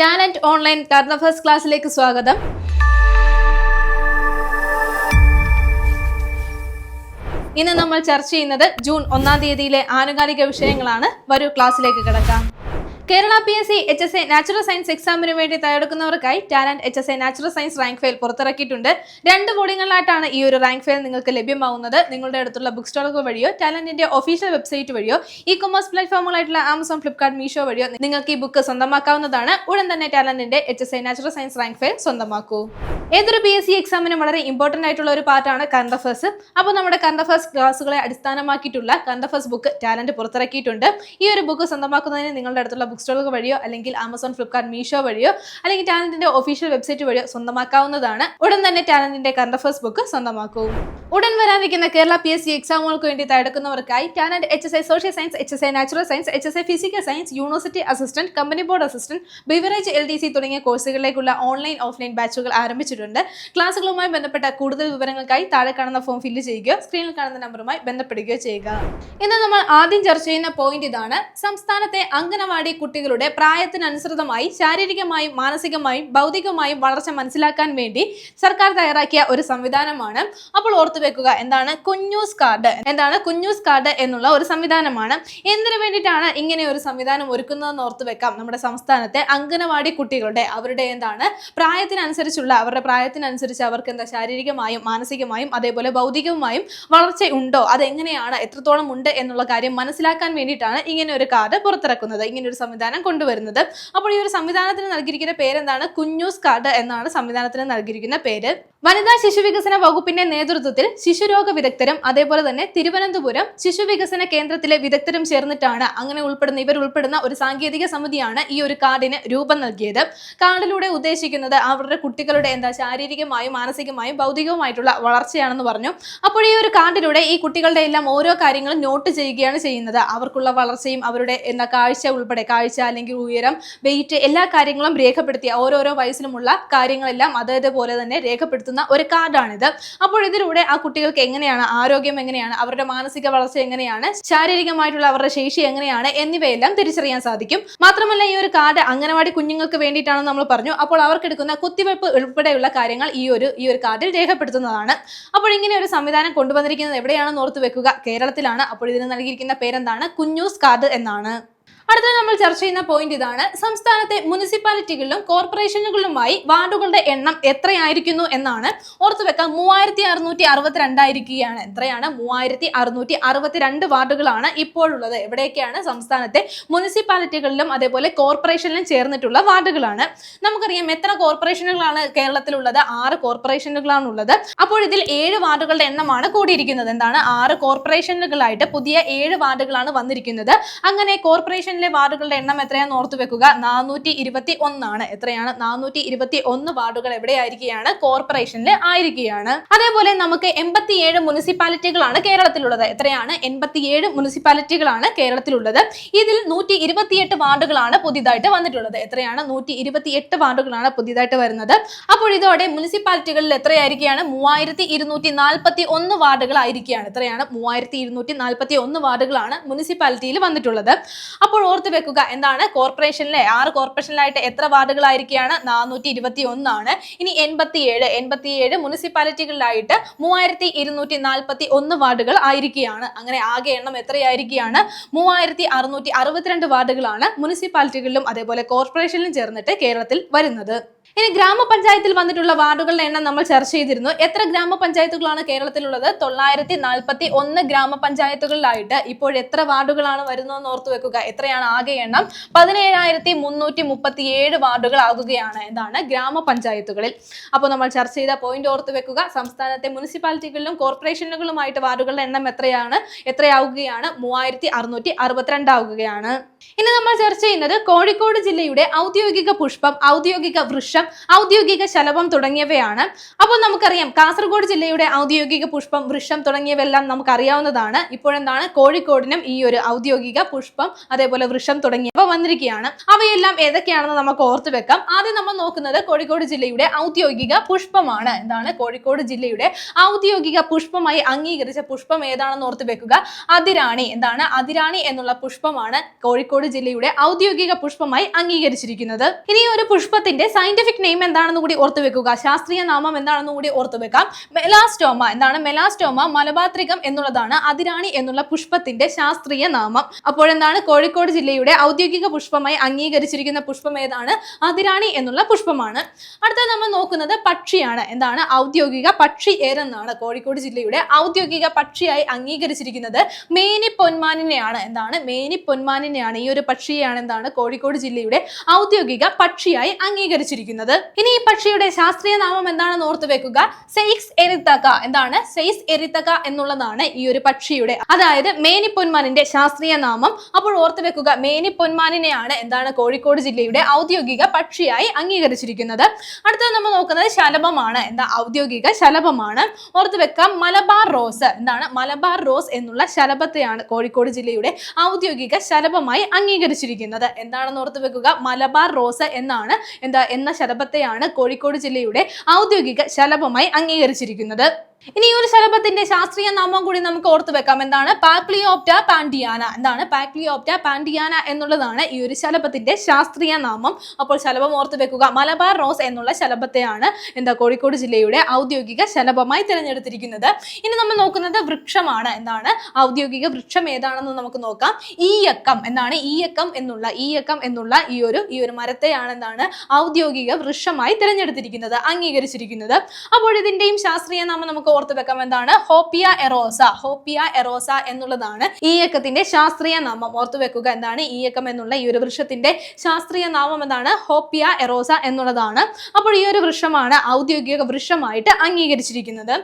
Talent online current affairs ക്ലാസ്സിലേക്ക് സ്വാഗതം. ഇന്ന് നമ്മൾ ചർച്ച ചെയ്യുന്നത് ജൂൺ ഒന്നാം തീയതിയിലെ ആനുകാലിക വിഷയങ്ങളാണ്. വരൂ ക്ലാസ്സിലേക്ക് കിടക്കാം. Kerala P S C H S A natural science എക്സാമിന് വേണ്ടി തയ്യാറെടുക്കുന്നവർക്കായി talent H S A natural science rank file പുറത്തിറക്കിയിട്ടുണ്ട്. രണ്ട് ബോർഡിങ്ങളിലായിട്ടാണ് ഈ ഒരു റാങ്ക് ഫെയിൽ നിങ്ങൾക്ക് ലഭ്യമാവുന്നത്. നിങ്ങളുടെ അടുത്തുള്ള ബുക്ക് സ്റ്റോളുകൾ വഴിയോ ടാലന്റിന്റെ ഒഫീഷ്യൽ വെബ്സൈറ്റ് വഴിയോ ഇ കൊമേഴ്സ് പ്ലാറ്റ്ഫോമുകളായിട്ടുള്ള ആമസോൺ ഫ്ലിപ്കാർട്ട് മീഷോ വഴിയോ നിങ്ങൾക്ക് ഈ ബുക്ക് സ്വന്തമാക്കാവുന്നതാണ്. ഉടൻ തന്നെ ടാലന്റിന്റെ H S A natural science rank file സ്വന്തമാക്കൂ. ഏതൊരു പി എസ് സി എക്സാമിനും വളരെ ഇമ്പോർട്ടന്റ് ആയിട്ടുള്ള ഒരു പാർട്ടാണ് കറണ്ട് അഫേഴ്സ് അപ്പോൾ നമ്മുടെ കറണ്ട് അഫേഴ്സ് ക്ലാസ്സുകളെ അടിസ്ഥാനമാക്കിയിട്ടുള്ള കറണ്ട് അഫേഴ്സ് ബുക്ക് ടാലന്റ് പുറത്തിറക്കിയിട്ടുണ്ട്. ഈ ഒരു ബുക്ക് സ്വന്തമാക്കുന്നതിന് നിങ്ങളുടെ അടുത്തുള്ള ബുക്ക് സ്റ്റോളുകൾ വഴിയോ അല്ലെങ്കിൽ ആമസോൺ ഫ്ലിപ്കാർട്ട് മീഷോ വഴിയോ അല്ലെങ്കിൽ ടാലന്റിന്റെ ഒഫീഷ്യൽ വെബ്സൈറ്റ് വഴിയോ സ്വന്തമാക്കാവുന്നതാണ്. ഉടൻ തന്നെ ടാലന്റിന്റെ കറണ്ട് അഫേഴ്സ് ബുക്ക് സ്വന്തമാക്കൂ. ഉടൻ വരാനിരിക്കുന്ന കേരള പി എസ് സി എക്സാമുകൾക്ക് വേണ്ടി തയ്യാറെടുക്കുന്നവർക്കായി talent H S I social science H S I natural science H S I physical science university assistant company board assistant beverage L D C തുടങ്ങിയ കോഴ്സുകളിലേക്കുള്ള online offline ബാച്ചുകൾ ആരംഭിച്ചിട്ടുണ്ട്. ക്ലാസുകളുമായി ബന്ധപ്പെട്ട കൂടുതൽ വിവരങ്ങൾക്കായി താഴെ കാണുന്ന ഫോം ഫില്ല് ചെയ്യുകയോ സ്ക്രീനിൽ കാണുന്ന നമ്പറുമായി ബന്ധപ്പെടുകയോ ചെയ്യുക. ഇന്ന് നമ്മൾ ആദ്യം ചർച്ച ചെയ്യുന്ന പോയിന്റ് ഇതാണ് സംസ്ഥാനത്തെ അംഗനവാടി കുട്ടികളുടെ പ്രായത്തിനനുസൃതമായി ശാരീരികമായും മാനസികമായും ഭൗതികമായും വളർച്ച മനസ്സിലാക്കാൻ വേണ്ടി സർക്കാർ തയ്യാറാക്കിയ ഒരു സംവിധാനമാണ്. അപ്പോൾ ഓർത്തു വെക്കുക എന്താണ് കുഞ്ഞൂസ് കാർഡ്? എന്താണ് കുഞ്ഞൂസ് കാർഡ് എന്നുള്ള ഒരു സംവിധാനമാണ്. എന്തിനു വേണ്ടിയിട്ടാണ് ഇങ്ങനെ ഒരു സംവിധാനം ഒരുക്കുന്നതെന്ന് ഓർത്തു വെക്കാം. നമ്മുടെ സംസ്ഥാനത്തെ അംഗനവാടി കുട്ടികളുടെ അവരുടെ എന്താണ് പ്രായത്തിനനുസരിച്ചുള്ള അവരുടെ പ്രായത്തിനനുസരിച്ച് അവർക്ക് എന്താ ശാരീരികമായും മാനസികമായും അതേപോലെ ഭൗതികവുമായും വളർച്ച ഉണ്ടോ? അതെങ്ങനെയാണ്? എത്രത്തോളം ഉണ്ട്? എന്നുള്ള കാര്യം മനസ്സിലാക്കാൻ വേണ്ടിയിട്ടാണ് ഇങ്ങനെ ഒരു കാർഡ് പുറത്തിറക്കുന്നത്. ഇങ്ങനെ ഒരു സംവിധാനം കൊണ്ടുവരുന്നത്. അപ്പോൾ ഈ ഒരു സംവിധാനത്തിന് നൽകിയിരിക്കുന്ന പേരെന്താണ്? കുഞ്ഞൂസ് കാർഡ് എന്നാണ് സംവിധാനത്തിന് നൽകിയിരിക്കുന്ന പേര്. വനിതാ ശിശു വികസന വകുപ്പിന്റെ നേതൃത്വത്തിൽ ശിശുരോഗ വിദഗ്ധരും അതേപോലെ തന്നെ തിരുവനന്തപുരം ശിശു വികസന കേന്ദ്രത്തിലെ വിദഗ്ധരും ചേർന്നിട്ടാണ് അങ്ങനെ ഉൾപ്പെടുന്ന ഇവർ ഉൾപ്പെടുന്ന ഒരു സാങ്കേതിക സമിതിയാണ് ഈ ഒരു കാർഡിന് രൂപം നൽകിയത്. കാർഡിലൂടെ ഉദ്ദേശിക്കുന്നത് അവരുടെ കുട്ടികളുടെ എന്താ ശാരീരികമായും മാനസികമായും ഭൗതികവുമായിട്ടുള്ള വളർച്ചയാണെന്ന് പറഞ്ഞു. അപ്പോൾ ഈ ഒരു കാർഡിലൂടെ ഈ കുട്ടികളുടെ എല്ലാം ഓരോ കാര്യങ്ങളും നോട്ട് ചെയ്യുകയാണ് ചെയ്യുന്നത്. അവർക്കുള്ള വളർച്ചയും അവരുടെ എന്താ കാഴ്ച ഉൾപ്പെടെ കാഴ്ച അല്ലെങ്കിൽ ഉയരം വെയിറ്റ് എല്ലാ കാര്യങ്ങളും രേഖപ്പെടുത്തിയ ഓരോരോ വയസ്സിലുമുള്ള കാര്യങ്ങളെല്ലാം അതേപോലെ തന്നെ രേഖപ്പെടുത്തുന്ന ഒരു കാർഡാണിത്. അപ്പോൾ ഇതിലൂടെ ആ കുട്ടികൾക്ക് എങ്ങനെയാണ് ആരോഗ്യം എങ്ങനെയാണ് അവരുടെ മാനസിക വളർച്ച എങ്ങനെയാണ് ശാരീരികമായിട്ടുള്ള അവരുടെ ശേഷി എങ്ങനെയാണ് എന്നിവയെല്ലാം തിരിച്ചറിയാൻ സാധിക്കും. മാത്രമല്ല ഈ ഒരു കാർഡ് അംഗനവാടി കുഞ്ഞുങ്ങൾക്ക് വേണ്ടിയിട്ടാണെന്ന് നമ്മൾ പറഞ്ഞു. അപ്പോൾ അവർക്ക് എടുക്കുന്ന കുത്തിവയ്പ്പ് ഉൾപ്പെടെയുള്ള കാര്യങ്ങൾ ഈ ഒരു ഈ ഒരു കാർഡിൽ രേഖപ്പെടുത്തുന്നതാണ്. അപ്പോൾ ഇങ്ങനെ ഒരു സംവിധാനം കൊണ്ടുവന്നിരിക്കുന്നത് എവിടെയാണെന്ന് ഓർത്ത് വെക്കുക. കേരളത്തിലാണ്. അപ്പോൾ ഇതിന് നൽകിയിരിക്കുന്ന പേരെന്താണ്? കുഞ്ഞൂസ് കാർഡ് എന്നാണ്. അടുത്ത നമ്മൾ ചർച്ച ചെയ്യുന്ന പോയിന്റ് ഇതാണ്. സംസ്ഥാനത്തെ മുനിസിപ്പാലിറ്റികളിലും കോർപ്പറേഷനുകളിലുമായി വാർഡുകളുടെ എണ്ണം എത്രയായിരിക്കുന്നു എന്നാണ് ഓർത്തു വെക്കാം മൂവായിരത്തി അറുന്നൂറ്റി അറുപത്തിരണ്ടായിരിക്കുകയാണ് എത്രയാണ്? മൂവായിരത്തി അറുന്നൂറ്റി അറുപത്തിരണ്ട് വാർഡുകളാണ് ഇപ്പോഴുള്ളത്. എവിടെയൊക്കെയാണ്? സംസ്ഥാനത്തെ മുനിസിപ്പാലിറ്റികളിലും അതേപോലെ കോർപ്പറേഷനിലും ചേർന്നിട്ടുള്ള വാർഡുകളാണ്. നമുക്കറിയാം എത്ര കോർപ്പറേഷനുകളാണ് കേരളത്തിലുള്ളത്? ആറ് കോർപ്പറേഷനുകളാണ് ഉള്ളത് അപ്പോൾ ഇതിൽ ഏഴ് വാർഡുകളുടെ എണ്ണമാണ് കൂടിയിരിക്കുന്നത്. എന്താണ്? ആറ് കോർപ്പറേഷനുകളായിട്ട് പുതിയ ഏഴ് വാർഡുകളാണ് വന്നിരിക്കുന്നത്. അങ്ങനെ കോർപ്പറേഷനിലെ വാർഡുകളുടെ എണ്ണം എത്രയാണെന്ന് ഓർത്തു വെക്കുക. നാനൂറ്റി ഇരുപത്തി ഒന്നാണ് എത്രയാണ്? നാനൂറ്റി ഇരുപത്തി ഒന്ന് വാർഡുകൾ എവിടെയായിരിക്കുകയാണ്? കോർപ്പറേഷനിൽ ആയിരിക്കുകയാണ്. അതേപോലെ നമുക്ക് എൺപത്തിയേഴ് മുനിസിപ്പാലിറ്റികളാണ് കേരളത്തിലുള്ളത്. എത്രയാണ്? എൺപത്തിയേഴ് മുനിസിപ്പാലിറ്റികളാണ് കേരളത്തിലുള്ളത്. ഇതിൽ നൂറ്റി ഇരുപത്തിയെട്ട് വാർഡുകളാണ് പുതിയതായിട്ട് വന്നിട്ടുള്ളത്. എത്രയാണ്? നൂറ്റി ഇരുപത്തിയെട്ട് വാർഡുകളാണ് പുതിയതായിട്ട് വരുന്നത്. അപ്പോൾ ഇതോടെ മുനിസിപ്പാലിറ്റികളിൽ എത്രയായിരിക്കുകയാണ്? മൂവായിരത്തി ഇരുന്നൂറ്റി നാൽപ്പത്തി ഒന്ന് വാർഡുകൾ ആയിരിക്കുകയാണ് എത്രയാണ്? മൂവായിരത്തി ഇരുന്നൂറ്റി നാൽപ്പത്തി ഒന്ന് വാർഡുകളാണ് മുനിസിപ്പാലിറ്റിയിൽ വന്നിട്ടുള്ളത്. അപ്പോൾ ഓർത്ത് വെക്കുക. എന്താണ്? കോർപ്പറേഷനിലെ ആറ് കോർപ്പറേഷനിലായിട്ട് എത്ര വാർഡുകളായിരിക്കുകയാണ്? നാനൂറ്റി ഇരുപത്തി ഒന്നാണ് ഇനി എൺപത്തിയേഴ് എൺപത്തിയേഴ് മുനിസിപ്പാലിറ്റികളിലായിട്ട് മൂവായിരത്തി ഇരുന്നൂറ്റി നാൽപ്പത്തി ഒന്ന് വാർഡുകൾ ആയിരിക്കുകയാണ്. അങ്ങനെ ആകെ എണ്ണം എത്രയായിരിക്കുകയാണ്? മൂവായിരത്തി അറുന്നൂറ്റി അറുപത്തിരണ്ട് വാർഡുകളാണ് മുനിസിപ്പാലിറ്റികളിലും അതേപോലെ കോർപ്പറേഷനിലും ചേർന്നിട്ട് കേരളത്തിൽ വരുന്നത്. ഇനി ഗ്രാമപഞ്ചായത്തിൽ വന്നിട്ടുള്ള വാർഡുകളുടെ എണ്ണം നമ്മൾ ചർച്ച ചെയ്തിരുന്നു. എത്ര ഗ്രാമപഞ്ചായത്തുകളാണ് കേരളത്തിലുള്ളത്? തൊള്ളായിരത്തി നാൽപ്പത്തി ഒന്ന് ഗ്രാമപഞ്ചായത്തുകളിലായിട്ട് ഇപ്പോൾ എത്ര വാർഡുകളാണ് വരുന്നതെന്ന് ഓർത്തു വെക്കുക. എത്രയാണ് ആകെ എണ്ണം? പതിനേഴായിരത്തി മുന്നൂറ്റി മുപ്പത്തി ഏഴ് വാർഡുകൾ ആകുകയാണ് എന്താണ് ഗ്രാമപഞ്ചായത്തുകളിൽ. അപ്പോൾ നമ്മൾ ചർച്ച ചെയ്ത പോയിന്റ് ഓർത്തു വെക്കുക. സംസ്ഥാനത്തെ മുനിസിപ്പാലിറ്റികളിലും കോർപ്പറേഷനുകളുമായിട്ട് വാർഡുകളുടെ എണ്ണം എത്രയാണ്? എത്രയാവുകയാണ്? മൂവായിരത്തി അറുന്നൂറ്റി അറുപത്തിരണ്ടാവുകയാണ് ഇനി നമ്മൾ ചർച്ച ചെയ്യുന്നത് കോഴിക്കോട് ജില്ലയുടെ ഔദ്യോഗിക പുഷ്പം ഔദ്യോഗിക വൃക്ഷം ഔദ്യോഗിക ശലഭം തുടങ്ങിയവയാണ്. അപ്പോൾ നമുക്കറിയാം കാസർഗോഡ് ജില്ലയുടെ ഔദ്യോഗിക പുഷ്പം വൃക്ഷം തുടങ്ങിയവയെല്ലാം നമുക്കറിയാവുന്നതാണ്. ഇപ്പോഴെന്താണ്? കോഴിക്കോടിനും ഈ ഒരു ഔദ്യോഗിക പുഷ്പം അതേപോലെ വൃക്ഷം തുടങ്ങിയവ വന്നിരിക്കുകയാണ്. അവയെല്ലാം ഏതൊക്കെയാണെന്ന് നമുക്ക് ഓർത്തു വെക്കാം. ആദ്യം നമ്മൾ നോക്കുന്നത് കോഴിക്കോട് ജില്ലയുടെ ഔദ്യോഗിക പുഷ്പമാണ്. എന്താണ്? കോഴിക്കോട് ജില്ലയുടെ ഔദ്യോഗിക പുഷ്പമായി അംഗീകരിച്ച പുഷ്പം ഏതാണെന്ന് ഓർത്തു വെക്കുക. അതിരാണി. എന്താണ്? അതിരാണി എന്നുള്ള പുഷ്പമാണ് കോഴിക്കോട് ജില്ലയുടെ ഔദ്യോഗിക പുഷ്പമായി അംഗീകരിച്ചിരിക്കുന്നത്. ഇനി ഒരു പുഷ്പത്തിന്റെ സയന്റിഫിക് നെയിം എന്താണെന്ന് കൂടി ഓർത്ത് വെക്കുക. ശാസ്ത്രീയ നാമം എന്താണെന്ന് കൂടി ഓർത്ത് വെക്കാം. മെലാസ്റ്റോമ. എന്താണ്? മെലാസ്റ്റോമ മലബാത്രികം എന്നുള്ളതാണ് അതിരാണി എന്നുള്ള പുഷ്പത്തിന്റെ ശാസ്ത്രീയ നാമം. അപ്പോഴെന്താണ് കോഴിക്കോട് ജില്ലയുടെ ഔദ്യോഗിക പുഷ്പമായി അംഗീകരിച്ചിരിക്കുന്ന പുഷ്പം ഏതാണ്? അതിരാണി എന്നുള്ള പുഷ്പമാണ്. അടുത്ത നമ്മൾ നോക്കുന്നത് പക്ഷിയാണ്. എന്താണ്? ഔദ്യോഗിക പക്ഷി ഏതെന്നാണ് കോഴിക്കോട് ജില്ലയുടെ ഔദ്യോഗിക പക്ഷിയായി അംഗീകരിച്ചിരിക്കുന്നത് മേനി പൊന്മാനിനെയാണ്. എന്താണ്? മേനി പൊന്മാനിനെയാണ്. ഈ ഒരു പക്ഷിയെയാണ് എന്താണ്? കോഴിക്കോട് ജില്ലയുടെ ഔദ്യോഗിക പക്ഷിയായി അംഗീകരിച്ചിരിക്കുന്നത്. ഇനി ഈ പക്ഷിയുടെ ശാസ്ത്രീയ നാമം എന്താണെന്ന് ഓർത്തു വെക്കുക. സെയ്ക്സ് എരിത്തക. എന്താണ്? സെയ്സ് എരിത്തക എന്നുള്ളതാണ് ഈ ഒരു പക്ഷിയുടെ. അതായത് മേനി പൊന്മാനിന്റെ ശാസ്ത്രീയ നാമം. അപ്പോൾ ഓർത്തു വെക്കുക മേനി പൊന്മാനിനെയാണ് എന്താണ് കോഴിക്കോട് ജില്ലയുടെ ഔദ്യോഗിക പക്ഷിയായി അംഗീകരിച്ചിരിക്കുന്നത്. അടുത്തത് നമ്മൾ നോക്കുന്നത് ശലഭമാണ്. എന്താ? ഔദ്യോഗിക ശലഭമാണ്. ഓർത്തു വെക്കാം മലബാർ റോസ്. എന്താണ്? മലബാർ റോസ് എന്നുള്ള ശലഭത്തെയാണ് കോഴിക്കോട് ജില്ലയുടെ ഔദ്യോഗിക ശലഭമായി അംഗീകരിച്ചിരിക്കുന്നത്. എന്താണെന്ന് ഓർത്ത് വെക്കുക മലബാർ റോസ് എന്നാണ് എന്താ? എന്ന ശലഭത്തെയാണ് കോഴിക്കോട് ജില്ലയുടെ ഔദ്യോഗിക ശലഭമായി അംഗീകരിച്ചിരിക്കുന്നത്. ഇനി ഈ ഒരു ശലഭത്തിന്റെ ശാസ്ത്രീയ നാമം കൂടി നമുക്ക് ഓർത്തു വെക്കാം. എന്താണ്? പാക്ലിയോപ്റ്റ പാൻഡിയാന. എന്താണ്? പാക്ലിയോപ്റ്റ പാൻഡിയാന എന്നുള്ളതാണ് ഈ ഒരു ശലഭത്തിന്റെ ശാസ്ത്രീയ നാമം. അപ്പോൾ ശലഭം ഓർത്തു വെക്കുക. മലബാർ റോസ് എന്നുള്ള ശലഭത്തെയാണ് എന്താ കോഴിക്കോട് ജില്ലയുടെ ഔദ്യോഗിക ശലഭമായി തിരഞ്ഞെടുത്തിരിക്കുന്നത്. ഇനി നമ്മൾ നോക്കുന്നത് വൃക്ഷമാണ്. എന്താണ്? ഔദ്യോഗിക വൃക്ഷം ഏതാണെന്ന് നമുക്ക് നോക്കാം. ഈയക്കം. എന്താണ്? ഈയക്കം എന്നുള്ള ഈയക്കം എന്നുള്ള ഈ ഒരു ഈ ഒരു മരത്തെയാണ് എന്താണ്? ഔദ്യോഗിക വൃക്ഷമായി തിരഞ്ഞെടുത്തിരിക്കുന്നത് അംഗീകരിച്ചിരിക്കുന്നത്. അപ്പോൾ ഇതിന്റെയും ശാസ്ത്രീയ നാമം നമുക്ക് ഓർത്ത് വെക്കാം എന്താണ്? ഹോപ്പിയ എറോസ. ഹോപ്പിയ എറോസ എന്നുള്ളതാണ് ഈയക്കത്തിന്റെ ശാസ്ത്രീയ നാമം. ഓർത്തു വെക്കുക എന്താണ്? ഈയക്കം എന്നുള്ള ഈ ഒരു വൃക്ഷത്തിന്റെ ശാസ്ത്രീയ നാമം എന്താണ്? ഹോപ്പിയ എറോസ എന്നുള്ളതാണ്. അപ്പോൾ ഈ ഒരു വൃക്ഷമാണ് ഔദ്യോഗിക വൃക്ഷമായിട്ട് അംഗീകരിച്ചിരിക്കുന്നത്.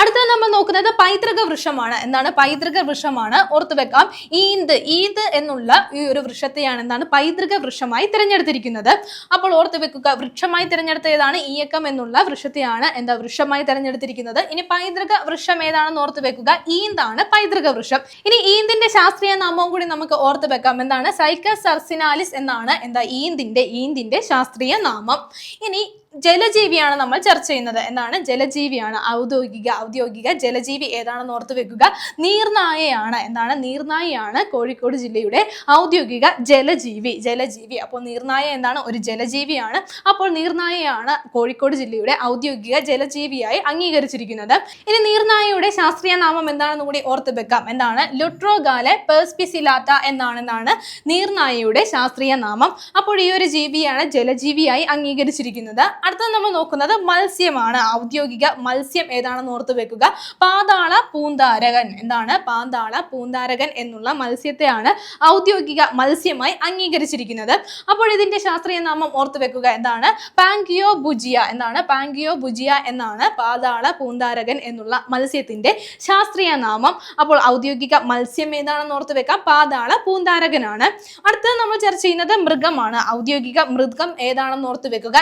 അടുത്തത് നമ്മൾ നോക്കുന്നത് പൈതൃക വൃക്ഷമാണ്. എന്താണ്? പൈതൃക വൃക്ഷമാണ്. ഓർത്തു വെക്കാം. ഈന്ത് ഈന്ത് എന്നുള്ള ഈ ഒരു വൃക്ഷത്തെയാണ് എന്താണ്? പൈതൃക വൃക്ഷമായി തിരഞ്ഞെടുത്തിരിക്കുന്നത്. അപ്പോൾ ഓർത്തു വെക്കുക വൃക്ഷമായി തിരഞ്ഞെടുത്ത ഏതാണ്? ഈയക്കം എന്നുള്ള വൃക്ഷത്തെയാണ് എന്താ വൃക്ഷമായി തിരഞ്ഞെടുത്തിരിക്കുന്നത്. ഇനി പൈതൃക വൃക്ഷം ഏതാണെന്ന് ഓർത്ത് വെക്കുക. ഈന്താണ് പൈതൃക വൃക്ഷം. ഇനി ഈന്തിന്റെ ശാസ്ത്രീയ നാമവും കൂടി നമുക്ക് ഓർത്ത് വെക്കാം. എന്താണ്? സൈക്കസ് സർസിനാലിസ് എന്നാണ് എന്താ? ഈന്തിന്റെ ഈന്തിന്റെ ശാസ്ത്രീയ നാമം. ഇനി ജലജീവിയാണ് നമ്മൾ ചർച്ച ചെയ്യുന്നത്. എന്താണ്? ജലജീവിയാണ്. ഔദ്യോഗിക ഔദ്യോഗിക ജലജീവി ഏതാണെന്ന് ഓർത്ത് വെക്കുക. നീർനായയാണ്. എന്താണ്? നീർനായയാണ് കോഴിക്കോട് ജില്ലയുടെ ഔദ്യോഗിക ജലജീവി. ജലജീവി. അപ്പോൾ നീർനായ എന്താണ്? ഒരു ജലജീവിയാണ്. അപ്പോൾ നീർനായയാണ് കോഴിക്കോട് ജില്ലയുടെ ഔദ്യോഗിക ജലജീവിയായി അംഗീകരിച്ചിരിക്കുന്നത്. ഇനി നീർനായയുടെ ശാസ്ത്രീയ നാമം എന്താണെന്ന് കൂടി ഓർത്ത് വെക്കാം. എന്താണ്? ലുട്രോഗാലെ പേഴ്സ്പിസിലാത്ത എന്നാണെന്നാണ് നീർനായയുടെ ശാസ്ത്രീയ നാമം. അപ്പോൾ ഈ ഒരു ജീവിയാണ് ജലജീവിയായി അംഗീകരിച്ചിരിക്കുന്നത്. അടുത്തത് നമ്മൾ നോക്കുന്നത് മത്സ്യമാണ്. ഔദ്യോഗിക മത്സ്യം ഏതാണെന്ന് ഓർത്ത് വെക്കുക. പാതാള പൂന്താരകൻ. എന്താണ്? പാതാള പൂന്താരകൻ എന്നുള്ള മത്സ്യത്തെയാണ് ഔദ്യോഗിക മത്സ്യമായി അംഗീകരിച്ചിരിക്കുന്നത്. അപ്പോൾ ഇതിന്റെ ശാസ്ത്രീയ നാമം ഓർത്ത് വെക്കുക. എന്താണ്? പാങ്കിയോ ബുജിയ എന്താണ്? പാങ്കിയോ ബുജിയ എന്നാണ് പാതാള പൂന്താരകൻ എന്നുള്ള മത്സ്യത്തിന്റെ ശാസ്ത്രീയ നാമം. അപ്പോൾ ഔദ്യോഗിക മത്സ്യം ഏതാണെന്ന് ഓർത്ത് വെക്കാം. പാതാള പൂന്താരകനാണ്. അടുത്തത് നമ്മൾ ചർച്ച ചെയ്യുന്നത് മൃഗമാണ്. ഔദ്യോഗിക മൃഗം ഏതാണെന്ന് ഓർത്ത് വെക്കുക.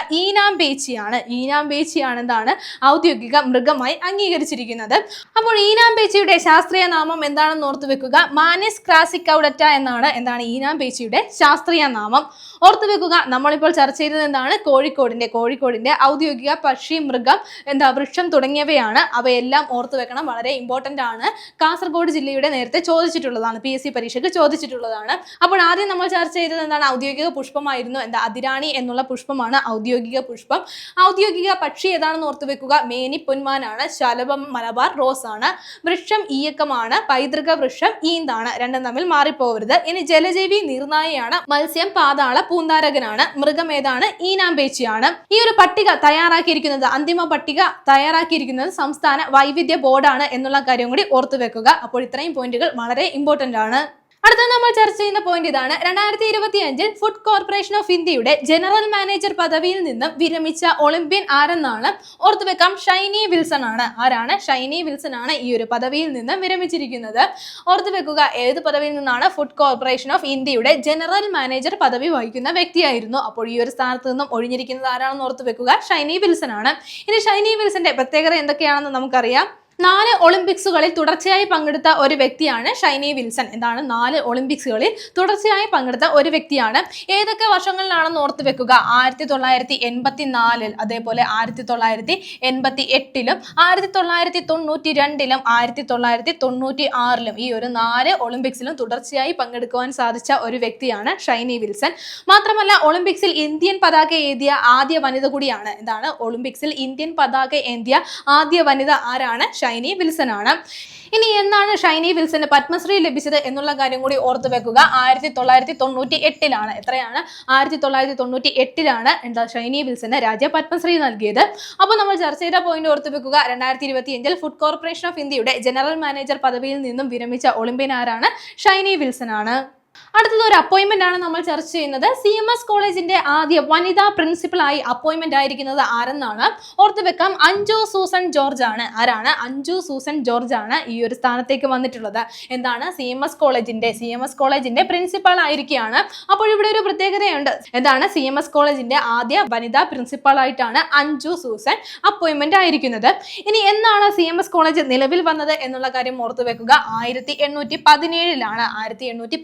ഈനാമ്പേച്ചിയാണ് ഈനാമ്പേച്ചിയാണ് എന്താണ് ഔദ്യോഗിക മൃഗമായി അംഗീകരിച്ചിരിക്കുന്നത്. അപ്പോൾ ഈനാമ്പേച്ചിയുടെ ശാസ്ത്രീയ നാമം എന്താണെന്ന് ഓർത്തു വെക്കുക. മാനിസ് ക്രാസിക്കൗഡറ്റ എന്നാണ് എന്താണ് ഈനാമ്പേച്ചിയുടെ ശാസ്ത്രീയ നാമം. ഓർത്തു വെക്കുക നമ്മളിപ്പോൾ ചർച്ച ചെയ്തത് എന്താണ്? കോഴിക്കോടിന്റെ കോഴിക്കോടിന്റെ ഔദ്യോഗിക പക്ഷി മൃഗം എന്താ വൃക്ഷം തുടങ്ങിയവയാണ്. അവയെല്ലാം ഓർത്തു വെക്കണം. വളരെ ഇമ്പോർട്ടന്റ് ആണ്. കാസർഗോഡ് ജില്ലയുടെ നേരത്തെ ചോദിച്ചിട്ടുള്ളതാണ്. പി എസ് സി പരീക്ഷയ്ക്ക് ചോദിച്ചിട്ടുള്ളതാണ്. അപ്പോൾ ആദ്യം നമ്മൾ ചർച്ച ചെയ്തത് എന്താണ്? ഔദ്യോഗിക പുഷ്പമായിരുന്നു. എന്താ? അതിരാണി എന്നുള്ള പുഷ്പമാണ് ഔദ്യോഗിക പുഷ്പം. ഔദ്യോഗിക പക്ഷി ഏതാണെന്ന് ഓർത്ത് വെക്കുക. മേനി പൊന്മാനാണ് ശലഭം മലബാർ റോസ് ആണ് വൃക്ഷം ഈയക്കമാണ്. പൈതൃക വൃക്ഷം ഈന്താണ്. രണ്ടും തമ്മിൽ മാറിപ്പോകരുത് ഇനി ജലജീവി നീർനായയാണ്. മത്സ്യം പാതാള പൂന്താരകനാണ്. മൃഗം ഏതാണ്? ഈനാമ്പേച്ചിയാണ്. ഈ ഒരു പട്ടിക തയ്യാറാക്കിയിരിക്കുന്നത് അന്തിമ പട്ടിക തയ്യാറാക്കിയിരിക്കുന്നത് സംസ്ഥാന വൈവിധ്യ ബോർഡാണ് എന്നുള്ള കാര്യം കൂടി ഓർത്തു വെക്കുക. അപ്പോൾ ഇത്രയും പോയിന്റുകൾ വളരെ ഇമ്പോർട്ടന്റ് ആണ്. അടുത്ത നമ്മൾ ചർച്ച ചെയ്യുന്ന പോയിന്റ് ഇതാണ്. രണ്ടായിരത്തി ഇരുപത്തി അഞ്ചിൽ ഫുഡ് കോർപ്പറേഷൻ ഓഫ് ഇന്ത്യയുടെ ജനറൽ മാനേജർ പദവിയിൽ നിന്നും വിരമിച്ച ഒളിമ്പ്യൻ ആരെന്നാണ് ഓർത്തു വെക്കാം. ഷൈനി വിൽസൺ ആണ്. ആരാണ്? ഷൈനി വിൽസൺ ആണ് ഈ ഒരു പദവിയിൽ നിന്നും വിരമിച്ചിരിക്കുന്നത്. ഓർത്തു വെക്കുക ഏത് പദവിയിൽ നിന്നാണ് ഫുഡ് കോർപ്പറേഷൻ ഓഫ് ഇന്ത്യയുടെ ജനറൽ മാനേജർ പദവി വഹിക്കുന്ന വ്യക്തിയായിരുന്നു? അപ്പോൾ ഈ ഒരു സ്ഥാനത്ത് നിന്നും ഒഴിഞ്ഞിരിക്കുന്നത് ആരാണെന്ന് ഓർത്തു വെക്കുക? ഷൈനി വിൽസൺ ആണ്. ഇനി ഷൈനി വിൽസന്റെ പ്രത്യേകത എന്തൊക്കെയാണെന്ന് നമുക്കറിയാം. നാല് ഒളിമ്പിക്സുകളിൽ തുടർച്ചയായി പങ്കെടുത്ത ഒരു വ്യക്തിയാണ് ഷൈനി വിൽസൺ. എന്താണ് നാല് ഒളിമ്പിക്സുകളിൽ തുടർച്ചയായി പങ്കെടുത്ത ഒരു വ്യക്തിയാണ്. ഏതൊക്കെ വർഷങ്ങളിലാണെന്ന് ഓർത്ത് വെക്കുക. ആയിരത്തി തൊള്ളായിരത്തി എൺപത്തി നാലിൽ അതേപോലെ ആയിരത്തി തൊള്ളായിരത്തി എൺപത്തി എട്ടിലും ആയിരത്തി തൊള്ളായിരത്തി തൊണ്ണൂറ്റി രണ്ടിലും ആയിരത്തി തൊള്ളായിരത്തി തൊണ്ണൂറ്റി ആറിലും ഈ ഒരു നാല് ഒളിമ്പിക്സിലും തുടർച്ചയായി പങ്കെടുക്കുവാൻ സാധിച്ച ഒരു വ്യക്തിയാണ് ഷൈനി വിൽസൺ. മാത്രമല്ല ഒളിമ്പിക്സിൽ ഇന്ത്യൻ പതാക ഏന്തിയ ആദ്യ വനിത കൂടിയാണ്. എന്താണ് ഒളിമ്പിക്സിൽ ഇന്ത്യൻ പതാക ഏന്തിയ ആദ്യ വനിത ആരാണ്? വിൽസൺ ആണ് ഇനി എന്നാണ് ഷൈനി വിൽസന് പത്മശ്രീ ലഭിച്ചത് എന്നുള്ള കാര്യം കൂടി ഓർത്തു വെക്കുക. ആയിരത്തി തൊള്ളായിരത്തി തൊണ്ണൂറ്റി എട്ടിലാണ് എത്രയാണ്? ആയിരത്തി തൊള്ളായിരത്തി തൊണ്ണൂറ്റി എട്ടിലാണ് എന്താ ഷൈനി വിൽസന് രാജ്യ പത്മശ്രീ നൽകിയത്. അപ്പോൾ നമ്മൾ ചർച്ച ചെയ്ത പോയിന്റ് ഓർത്തു വെക്കുക. രണ്ടായിരത്തി ഇരുപത്തി അഞ്ചിൽ ഫുഡ് കോർപ്പറേഷൻ ഓഫ് ഇന്ത്യയുടെ ജനറൽ മാനേജർ പദവിയിൽ നിന്നും വിരമിച്ച ഒളിമ്പ്യൻ ആരാണ്? ഷൈനി വിൽസൺ ആണ് അടുത്തത് ഒരു അപ്പോയിന്റ്മെന്റ് ആണ് നമ്മൾ ചർച്ച ചെയ്യുന്നത്. സി എം എസ് കോളേജിന്റെ ആദ്യ വനിതാ പ്രിൻസിപ്പൽ ആയി അപ്പോയിന്റ്മെന്റ് ആയിരിക്കുന്നത് ആരെന്നാണ്? ഓർത്ത് വെക്കാം. അഞ്ജു സൂസൻ ജോർജ് ആണ്. ആരാണ്? അഞ്ജു സൂസൻ ജോർജ് ആണ് ഈ ഒരു സ്ഥാനത്തേക്ക് വന്നിട്ടുള്ളത്. എന്താണ്? സി എം എസ് കോളേജിന്റെ സി എം എസ് കോളേജിന്റെ പ്രിൻസിപ്പൽ ആയിരിക്കുകയാണ്. അപ്പോൾ ഇവിടെ ഒരു പ്രത്യേകതയുണ്ട്. എന്താണ്? സി എം എസ് കോളേജിന്റെ ആദ്യ വനിതാ പ്രിൻസിപ്പൽ ആയിട്ടാണ് അഞ്ജു സൂസൻ അപ്പോയിന്റ്മെന്റ് ആയിരിക്കുന്നത്. ഇനി എന്നാണ് സി എം എസ് കോളേജ് നിലവിൽ വന്നത് എന്നുള്ള കാര്യം ഓർത്തു വെക്കുക. ആയിരത്തി എണ്ണൂറ്റി പതിനേഴിലാണ്. ആയിരത്തി എണ്ണൂറ്റി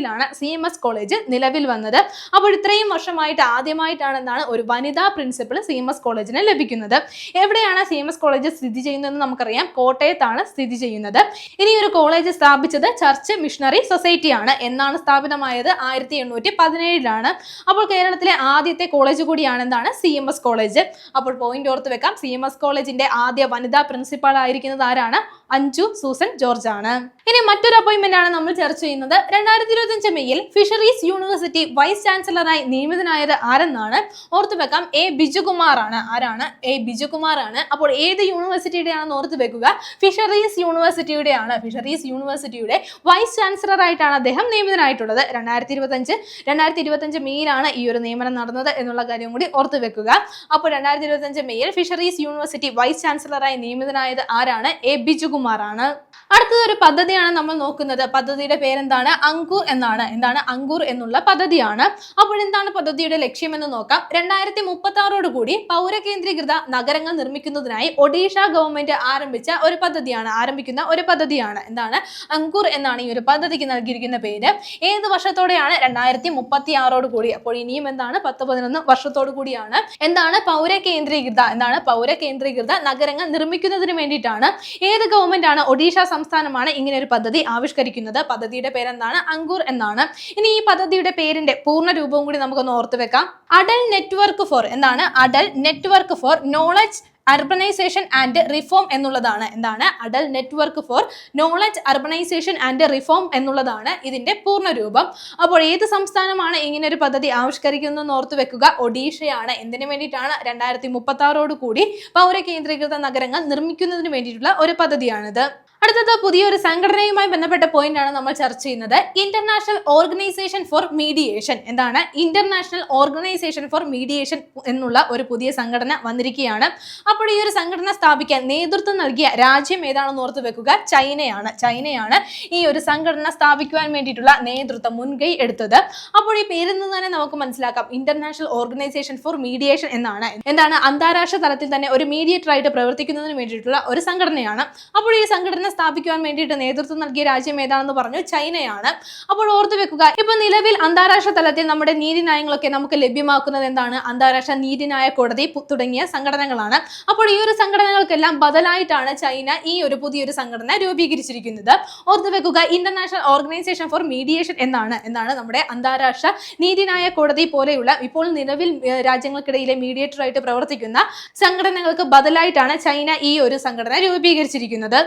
പതിനേഴിലാണ് സി എം എസ് കോളേജ് നിലവിൽ വന്നത്. അപ്പോൾ ഇത്രയും വർഷമായിട്ട് ആദ്യമായിട്ടാണ് എന്താണ് ഒരു വനിതാ പ്രിൻസിപ്പൾ സി എം എസ് കോളേജിന് ലഭിക്കുന്നത്. എവിടെയാണ് സി എം എസ് കോളേജ് സ്ഥിതി ചെയ്യുന്നതെന്ന് നമുക്കറിയാം. കോട്ടയത്താണ് സ്ഥിതി ചെയ്യുന്നത്. ഇനി ഒരു കോളേജ് സ്ഥാപിച്ചത് ചർച്ച് മിഷണറി സൊസൈറ്റിയാണ് എന്നാണ് സ്ഥാപിതമായത് ആയിരത്തി എണ്ണൂറ്റി പതിനേഴിലാണ് അപ്പോൾ കേരളത്തിലെ ആദ്യത്തെ കോളേജ് കൂടിയാണ് എന്താണ് സി എം എസ് കോളേജ്. അപ്പോൾ പോയിന്റ് ഓർത്ത് വെക്കാം. സി എം എസ് കോളേജിന്റെ ആദ്യ വനിതാ പ്രിൻസിപ്പാൾ ആയിരിക്കുന്നത് ആരാണ്? അഞ്ജു സൂസൻ ജോർജ് ആണ് ഇനി മറ്റൊരു അപ്പോയിന്റ്മെന്റ് ആണ് നമ്മൾ ചർച്ച ചെയ്യുന്നത്. രണ്ടായിരത്തി ഇരുപത്തിയഞ്ച് മെയ്യിൽ ഫിഷറീസ് യൂണിവേഴ്സിറ്റി വൈസ് ചാൻസലറായി നിയമിതനായത് ആരെന്നാണ് ഓർത്തു വെക്കാം എ ബിജുകുമാർ ആണ് ആരാണ്? എ ബിജുകുമാർ ആണ് അപ്പോൾ ഏത് യൂണിവേഴ്സിറ്റിയുടെ ആണെന്ന് ഓർത്ത് വെക്കുക ഫിഷറീസ് യൂണിവേഴ്സിറ്റിയുടെ ആണ് ഫിഷറീസ് യൂണിവേഴ്സിറ്റിയുടെ വൈസ് ചാൻസലറായിട്ടാണ് അദ്ദേഹം നിയമിതനായിട്ടുള്ളത്. രണ്ടായിരത്തി ഇരുപത്തഞ്ച് രണ്ടായിരത്തി ഇരുപത്തഞ്ച് മെയ്യിലാണ് ഈ ഒരു നിയമനം നടന്നത് എന്നുള്ള കാര്യം കൂടി ഓർത്ത് വെക്കുക അപ്പോൾ രണ്ടായിരത്തി ഇരുപത്തഞ്ച് മെയ്യിൽ ഫിഷറീസ് യൂണിവേഴ്സിറ്റി വൈസ് ചാൻസലറായി നിയമിതനായത് ആരാണ്? എ ബിജുകുമാർ ആണ് അടുത്തത് ഒരു പദ്ധതിയാണ് നമ്മൾ നോക്കുന്നത്? പദ്ധതിയുടെ പേരെന്താണ്? അങ്കൂർ എന്നാണ്. എന്താണ്? അങ്കൂർ എന്നുള്ള പദ്ധതിയാണ്. അപ്പോൾ എന്താണ് പദ്ധതിയുടെ ലക്ഷ്യം എന്ന് നോക്കാം. രണ്ടായിരത്തി മുപ്പത്തി ആറോടുകൂടി പൗരകേന്ദ്രീകൃത നഗരങ്ങൾ നിർമ്മിക്കുന്നതിനായി ഒഡീഷ ഗവൺമെന്റ് ആരംഭിച്ച ഒരു പദ്ധതിയാണ് ആരംഭിക്കുന്ന ഒരു പദ്ധതിയാണ്. എന്താണ്? അങ്കൂർ എന്നാണ് ഈ ഒരു പദ്ധതിക്ക് നൽകിയിരിക്കുന്ന പേര്. ഏത് വർഷത്തോടെയാണ്? രണ്ടായിരത്തി മുപ്പത്തി ആറോട് കൂടി. അപ്പോൾ ഇനിയും എന്താണ്? പത്ത് പതിനൊന്ന് വർഷത്തോടു കൂടിയാണ്. എന്താണ്? പൗരകേന്ദ്രീകൃത എന്താണ്? പൗരകേന്ദ്രീകൃത നഗരങ്ങൾ നിർമ്മിക്കുന്നതിന് വേണ്ടിയിട്ടാണ്. ഏത് ഗവൺമെന്റ് ആണ് ഒഡീഷ സംസ്ഥാനമാണ് ഇങ്ങനെ ഒരു പദ്ധതി ആവിഷ്കരിക്കുന്നത്. പദ്ധതിയുടെ പേരെന്താണ്? അങ്കൂർ എന്നാണ്. ഇനി ഈ പദ്ധതിയുടെ പേരിന്റെ പൂർണ രൂപവും കൂടി നമുക്കൊന്ന് ഓർത്ത് വെക്കാം. അഡൽ നെറ്റ്വർക്ക് ഫോർ എന്താണ്? Adel network for knowledge urbanisation and reform എന്നുള്ളതാണ്. എന്താണ്? Adel network for knowledge urbanisation and reform എന്നുള്ളതാണ് ഇതിന്റെ പൂർണ രൂപം. അപ്പോൾ ഏത് സംസ്ഥാനമാണ് ഇങ്ങനെ ഒരു പദ്ധതി ആവിഷ്കരിക്കുന്നതെന്ന് ഓർത്ത് വെക്കുക? ഒഡീഷയാണ്. എന്തിനു വേണ്ടിയിട്ടാണ്? രണ്ടായിരത്തി മുപ്പത്തി ആറോട് കൂടി പൗരകേന്ദ്രീകൃത നഗരങ്ങൾ നിർമ്മിക്കുന്നതിന് വേണ്ടിയിട്ടുള്ള ഒരു പദ്ധതിയാണിത്. അടുത്തത് പുതിയൊരു സംഘടനയുമായി ബന്ധപ്പെട്ട പോയിന്റ് ആണ് നമ്മൾ ചർച്ച ചെയ്യുന്നത്. ഇന്റർനാഷണൽ ഓർഗനൈസേഷൻ ഫോർ മീഡിയേഷൻ എന്താണ്? ഇന്റർനാഷണൽ ഓർഗനൈസേഷൻ ഫോർ മീഡിയേഷൻ എന്നുള്ള ഒരു പുതിയ സംഘടന വന്നിരിക്കുകയാണ്. അപ്പോൾ ഈ ഒരു സംഘടന സ്ഥാപിക്കാൻ നേതൃത്വം നൽകിയ രാജ്യം ഏതാണെന്ന് ഓർത്ത് വെക്കുക? ചൈനയാണ്. ചൈനയാണ് ഈ ഒരു സംഘടന സ്ഥാപിക്കുവാൻ വേണ്ടിയിട്ടുള്ള നേതൃത്വം മുൻകൈ എടുത്തത്. അപ്പോൾ ഈ പേരിൽ നിന്ന് തന്നെ നമുക്ക് മനസ്സിലാക്കാം. ഇന്റർനാഷണൽ ഓർഗനൈസേഷൻ ഫോർ മീഡിയേഷൻ എന്നാണ്. എന്താണ്? അന്താരാഷ്ട്ര തലത്തിൽ തന്നെ ഒരു മീഡിയേറ്റർ ആയിട്ട് പ്രവർത്തിക്കുന്നതിന് വേണ്ടിയിട്ടുള്ള ഒരു സംഘടനയാണ്. അപ്പോൾ ഈ സംഘടന സ്ഥാപിക്കുവാൻ വേണ്ടിയിട്ട് നേതൃത്വം നൽകിയ രാജ്യം ഏതാണെന്ന് പറഞ്ഞു ചൈനയാണ്. അപ്പോൾ ഓർത്തു വെക്കുക ഇപ്പൊ നിലവിൽ അന്താരാഷ്ട്ര തലത്തിൽ നമ്മുടെ നീതിന്യായങ്ങളൊക്കെ നമുക്ക് ലഭ്യമാക്കുന്നത് എന്താണ്? അന്താരാഷ്ട്ര നീതിന്യായ കോടതി തുടങ്ങിയ സംഘടനകളാണ്. അപ്പോൾ ഈ ഒരു സംഘടനകൾക്കെല്ലാം ബദലായിട്ടാണ് ചൈന ഈ ഒരു പുതിയൊരു സംഘടന രൂപീകരിച്ചിരിക്കുന്നത്. ഓർത്തു വെക്കുക ഇന്റർനാഷണൽ ഓർഗനൈസേഷൻ ഫോർ മീഡിയേഷൻ എന്നാണ് എന്നാണ് നമ്മുടെ അന്താരാഷ്ട്ര നീതിന്യായ കോടതി പോലെയുള്ള ഇപ്പോൾ നിലവിൽ രാജ്യങ്ങൾക്കിടയിലെ മീഡിയേറ്റർ ആയിട്ട് പ്രവർത്തിക്കുന്ന സംഘടനകൾക്ക് ബദലായിട്ടാണ് ചൈന ഈ ഒരു സംഘടന രൂപീകരിച്ചിരിക്കുന്നത്.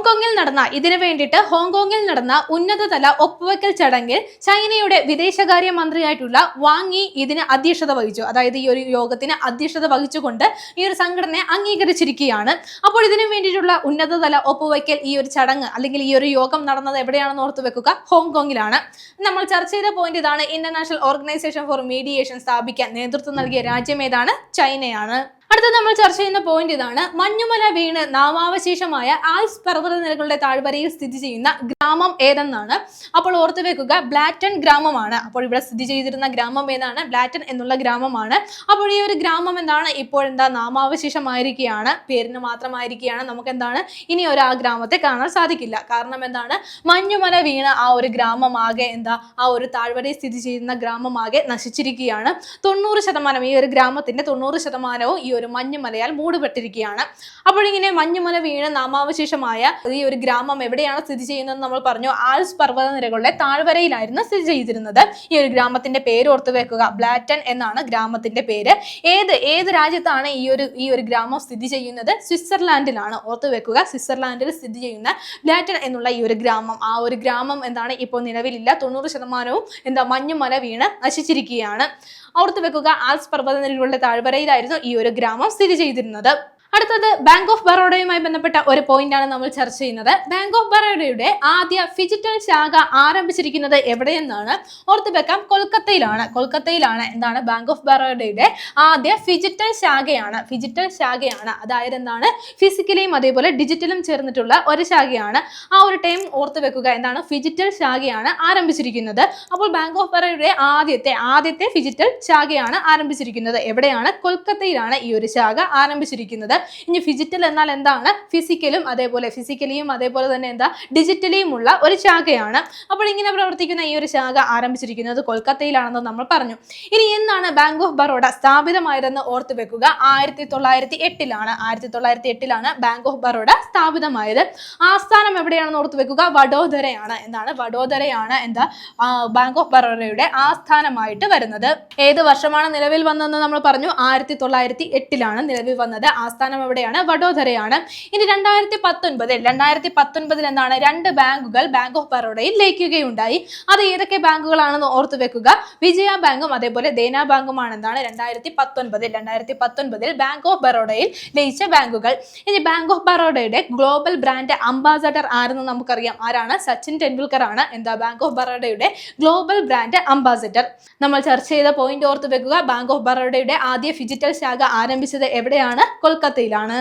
ഹോങ്കോങ്ങിൽ നടന്ന ഇതിനു വേണ്ടിയിട്ട് ഹോങ്കോങ്ങിൽ നടന്ന ഉന്നതതല ഒപ്പുവെക്കൽ ചടങ്ങിൽ ചൈനയുടെ വിദേശകാര്യ മന്ത്രിയായിട്ടുള്ള വാങ് ഇതിന് അധ്യക്ഷത വഹിച്ചു. അതായത് ഈ ഒരു യോഗത്തിന് അധ്യക്ഷത വഹിച്ചുകൊണ്ട് ഈ ഒരു സംഘടനയെ അംഗീകരിച്ചിരിക്കുകയാണ്. അപ്പോൾ ഇതിനു വേണ്ടിയിട്ടുള്ള ഉന്നതതല ഒപ്പുവെക്കൽ ഈ ഒരു ചടങ്ങ് അല്ലെങ്കിൽ ഈ ഒരു യോഗം നടന്നത് എവിടെയാണെന്ന് ഓർത്തു വെക്കുക. ഹോങ്കോങ്ങിലാണ്. നമ്മൾ ചർച്ച ചെയ്ത പോയിന്റ് ഇതാണ്. ഇന്റർനാഷണൽ ഓർഗനൈസേഷൻ ഫോർ മീഡിയേഷൻ സ്ഥാപിക്കാൻ നേതൃത്വം നൽകിയ രാജ്യം ഏതാണ്? ചൈനയാണ്. അടുത്ത നമ്മൾ ചർച്ച ചെയ്യുന്ന പോയിന്റ് ഇതാണ്. മഞ്ഞുമല വീണ് നാമാവശേഷമായ ആൽസ് പർവതനിരകളുടെ താഴ്വരയിൽ സ്ഥിതി ചെയ്യുന്ന ഗ്രാമം ഏതെന്നാണ്? അപ്പോൾ ഓർത്തു വെക്കുക ബ്ലാറ്റൺ ഗ്രാമമാണ്. അപ്പോൾ ഇവിടെ സ്ഥിതി ചെയ്തിരുന്ന ഗ്രാമം ഏതാണ്? ബ്ലാറ്റൺ എന്നുള്ള ഗ്രാമമാണ്. അപ്പോൾ ഈ ഒരു ഗ്രാമം എന്താണ്? ഇപ്പോൾ എന്താ നാമാവശേഷമായിരിക്കുകയാണ്. പേരിന് മാത്രമായിരിക്കുകയാണ്. നമുക്ക് എന്താണ്? ഇനി ഒരു ആ ഗ്രാമത്തെ കാണാൻ സാധിക്കില്ല. കാരണം എന്താണ്? മഞ്ഞുമല വീണ ആ ഒരു ഗ്രാമമാകെ എന്താ? ആ ഒരു താഴ്വരയിൽ സ്ഥിതി ചെയ്യുന്ന ഗ്രാമമാകെ നശിച്ചിരിക്കുകയാണ്. തൊണ്ണൂറ് ശതമാനം ഈ ഒരു ഗ്രാമത്തിന്റെ തൊണ്ണൂറ് ശതമാനവും ഈ ഒരു മഞ്ഞുമലയാൽ മൂടുപെട്ടിരിക്കുകയാണ്. അപ്പോൾ ഇങ്ങനെ മഞ്ഞുമല വീണ് നാമാവശേഷമായ ഈ ഒരു ഗ്രാമം എവിടെയാണ് സ്ഥിതി ചെയ്യുന്നത് നമ്മൾ പറഞ്ഞു. ആൽസ് പർവതനിരകളുടെ താഴ്വരയിലായിരുന്നു സ്ഥിതി ചെയ്തിരുന്നത്. ഈ ഒരു ഗ്രാമത്തിന്റെ പേര് ഓർത്തു വെക്കുക. ബ്ലാറ്റൺ എന്നാണ് ഗ്രാമത്തിന്റെ പേര്. ഏത് ഏത് രാജ്യത്താണ് ഈ ഒരു ഈ ഒരു ഗ്രാമം സ്ഥിതി ചെയ്യുന്നത്? സ്വിറ്റ്സർലാൻഡിലാണ്. ഓർത്തു വെക്കുക. സ്വിറ്റ്സർലാൻഡിൽ സ്ഥിതി ചെയ്യുന്ന ബ്ലാറ്റൺ എന്നുള്ള ഈ ഒരു ഗ്രാമം. ആ ഒരു ഗ്രാമം എന്താണ് ഇപ്പോൾ നിലവിലില്ല. തൊണ്ണൂറ് ശതമാനവും എന്താ മഞ്ഞുമല വീണ് നശിച്ചിരിക്കുകയാണ്. ഓർത്തു വെക്കുക. ആൽസ് പർവതനിരകളുടെ താഴ്വരയിലായിരുന്നു ഈ ഒരു ഗ്രാമം. സ്ഥിതി ചെയ്തിരുന്നത്. അടുത്തത് ബാങ്ക് ഓഫ് ബറോഡയുമായി ബന്ധപ്പെട്ട ഒരു പോയിന്റ് ആണ് നമ്മൾ ചർച്ച ചെയ്യുന്നത്. ബാങ്ക് ഓഫ് ബറോഡയുടെ ആദ്യ ഫിജിറ്റൽ ശാഖ ആരംഭിച്ചിരിക്കുന്നത് എവിടെയെന്നാണ് ഓർത്തു വെക്കാം. കൊൽക്കത്തയിലാണ്. കൊൽക്കത്തയിലാണ് എന്താണ് ബാങ്ക് ഓഫ് ബറോഡയുടെ ആദ്യ ഫിജിറ്റൽ ശാഖയാണ്. ഫിജിറ്റൽ ശാഖയാണ്. അതായത് എന്താണ്? ഫിസിക്കലിയും അതേപോലെ ഡിജിറ്റലും ചേർന്നിട്ടുള്ള ഒരു ശാഖയാണ്. ആ ഒരു ടൈം ഓർത്തു വെക്കുക. എന്താണ്? ഫിജിറ്റൽ ശാഖയാണ് ആരംഭിച്ചിരിക്കുന്നത്. അപ്പോൾ ബാങ്ക് ഓഫ് ബറോഡയുടെ ആദ്യത്തെ ആദ്യത്തെ ഫിജിറ്റൽ ശാഖയാണ് ആരംഭിച്ചിരിക്കുന്നത്. എവിടെയാണ്? കൊൽക്കത്തയിലാണ് ഈ ഒരു ശാഖ ആരംഭിച്ചിരിക്കുന്നത്. ഇനി ഫിജിറ്റൽ എന്നാൽ എന്താണ്? ഫിസിക്കലും അതേപോലെ ഫിസിക്കലിയും അതേപോലെ തന്നെ എന്താ? ഡിജിറ്റലിയും ഉള്ള ഒരു ശാഖയാണ്. അപ്പോൾ ഇങ്ങനെ പ്രവർത്തിക്കുന്ന ഈ ഒരു ശാഖ ആരംഭിച്ചിരിക്കുന്നത് കൊൽക്കത്തയിലാണെന്ന് നമ്മൾ പറഞ്ഞു. ഇനി എന്നാണ് ബാങ്ക് ഓഫ് ബറോഡ സ്ഥാപിതമായതെന്ന് ഓർത്തു വെക്കുക? ആയിരത്തി തൊള്ളായിരത്തി എട്ടിലാണ് ആയിരത്തി തൊള്ളായിരത്തി എട്ടിലാണ് ബാങ്ക് ഓഫ് ബറോഡ സ്ഥാപിതമായത്. ആസ്ഥാനം എവിടെയാണെന്ന് ഓർത്തു വെക്കുക? വഡോദരയാണ്. എന്താണ്? വഡോദരയാണ് എന്താ? ബാങ്ക് ഓഫ് ബറോഡയുടെ ആസ്ഥാനമായിട്ട് വരുന്നത്. ഏത് വർഷമാണ് നിലവിൽ വന്നതെന്ന് നമ്മൾ പറഞ്ഞു? ആയിരത്തി തൊള്ളായിരത്തി എട്ടിലാണ് നിലവിൽ വന്നത്. ആസ്ഥാനം എവിടെയാണ്? വഡോദരയാണ്. ഇനി രണ്ടായിരത്തി പത്തൊൻപതിൽ രണ്ടായിരത്തി പത്തൊൻപതിൽ എന്താണ്? രണ്ട് ബാങ്കുകൾ ബാങ്ക് ഓഫ് ബറോഡയിൽ ലയിക്കുകയുണ്ടായി. അത് ഏതൊക്കെ ബാങ്കുകളാണെന്ന് ഓർത്തു വെക്കുക. വിജയ ബാങ്കും അതേപോലെ ദേന ബാങ്കുമാണ് എന്താണ്? രണ്ടായിരത്തി പത്തൊൻപതിൽ രണ്ടായിരത്തി പത്തൊൻപതിൽ ബാങ്ക് ഓഫ് ബറോഡയിൽ ലയിച്ച ബാങ്കുകൾ. ഇനി ബാങ്ക് ഓഫ് ബറോഡയുടെ ഗ്ലോബൽ ബ്രാൻഡ് അംബാസഡർ ആരെന്ന് നമുക്കറിയാം. ആരാണ്? സച്ചിൻ ടെണ്ടുൽക്കർ ആണ് എന്താ? ബാങ്ക് ഓഫ് ബറോഡയുടെ ഗ്ലോബൽ ബ്രാൻഡ് അംബാസഡർ നമ്മൾ ചർച്ച ചെയ്ത പോയിന്റ് ഓർത്ത് വെക്കുക. ബാങ്ക് ഓഫ് ബറോഡയുടെ ആദ്യ ഫിജിറ്റൽ ശാഖ ആരംഭിച്ചത് എവിടെയാണ്? കൊൽക്കത്തയിലാണ്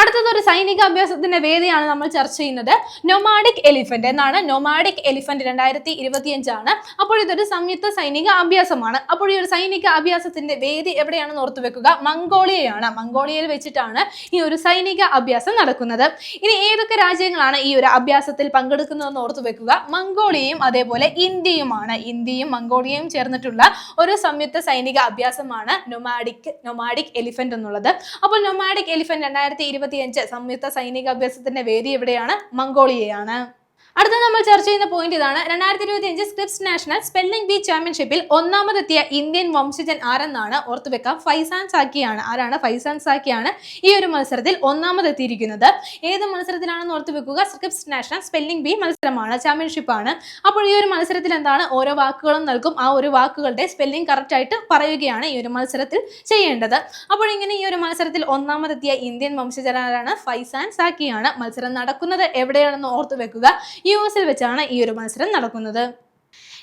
അടുത്തത് ഒരു സൈനിക അഭ്യാസത്തിന്റെ വേദിയാണ് നമ്മൾ ചർച്ച ചെയ്യുന്നത്. നൊമാഡിക് എലിഫന്റ് എന്നാണ്. നൊമാഡിക് എലിഫന്റ് രണ്ടായിരത്തി ഇരുപത്തിയഞ്ചാണ് അപ്പോൾ ഇതൊരു സംയുക്ത സൈനിക അഭ്യാസമാണ്. അപ്പോൾ ഈ ഒരു സൈനിക അഭ്യാസത്തിന്റെ വേദി എവിടെയാണെന്ന് ഓർത്തു വെക്കുക? മംഗോളിയയാണ്. മംഗോളിയയിൽ വെച്ചിട്ടാണ് ഈ ഒരു സൈനിക അഭ്യാസം നടക്കുന്നത്. ഇനി ഏതൊക്കെ രാജ്യങ്ങളാണ് ഈ ഒരു അഭ്യാസത്തിൽ പങ്കെടുക്കുന്നതെന്ന് ഓർത്തു വെക്കുക? മംഗോളിയയും അതേപോലെ ഇന്ത്യയുമാണ്. ഇന്ത്യയും മംഗോളിയയും ചേർന്നിട്ടുള്ള ഒരു സംയുക്ത സൈനിക അഭ്യാസമാണ് നൊമാഡിക് നൊമാഡിക് എലിഫന്റ് എന്നുള്ളത്. അപ്പോൾ നൊമാഡിക് എലിഫന്റ് രണ്ടായിരത്തി ഇരുപത്തിയഞ്ച് സംയുക്ത സൈനിക അഭ്യാസത്തിന്റെ വേദി എവിടെയാണ്? മംഗോളിയയാണ്. അടുത്ത നമ്മൾ ചർച്ച ചെയ്യുന്ന പോയിന്റ് ഇതാണ്. രണ്ടായിരത്തി ഇരുപത്തി അഞ്ച് സ്ക്രിപ്സ് നാഷണൽ സ്പെല്ലിംഗ് ബി ചാമ്പ്യൻഷിപ്പിൽ ഒന്നാമതെത്തിയ ഇന്ത്യൻ വംശജൻ ആരെന്നാണ് ഓർത്തുവെക്കാം ഫൈസാൻ സാക്കിയാണ്. ആരാണ്? ഫൈസാൻ സാക്കിയാണ് ഈ ഒരു മത്സരത്തിൽ ഒന്നാമതെത്തിയിരിക്കുന്നത്. ഏത് മത്സരത്തിലാണെന്ന് ഓർത്തു വെക്കുക. സ്ക്രിപ്സ് നാഷണൽ സ്പെല്ലിംഗ് ബി മത്സരമാണ്. ചാമ്പ്യൻഷിപ്പാണ് അപ്പോൾ ഈ ഒരു മത്സരത്തിൽ എന്താണ്? ഓരോ വാക്കുകളും നൽകും. ആ ഒരു വാക്കുകളുടെ സ്പെല്ലിംഗ് കറക്റ്റ് ആയിട്ട് പറയുകയാണ് ഈ ഒരു മത്സരത്തിൽ ചെയ്യേണ്ടത്. അപ്പോൾ ഇങ്ങനെ ഈ ഒരു മത്സരത്തിൽ ഒന്നാമതെത്തിയ ഇന്ത്യൻ വംശജനാരാണ് ഫൈസാൻ സാക്കിയാണ് മത്സരം നടക്കുന്നത്. എവിടെയാണെന്ന് ഓർത്തു വെക്കുക. യു എസിൽ വെച്ചാണ് ഈ ഒരു മത്സരം നടക്കുന്നത്.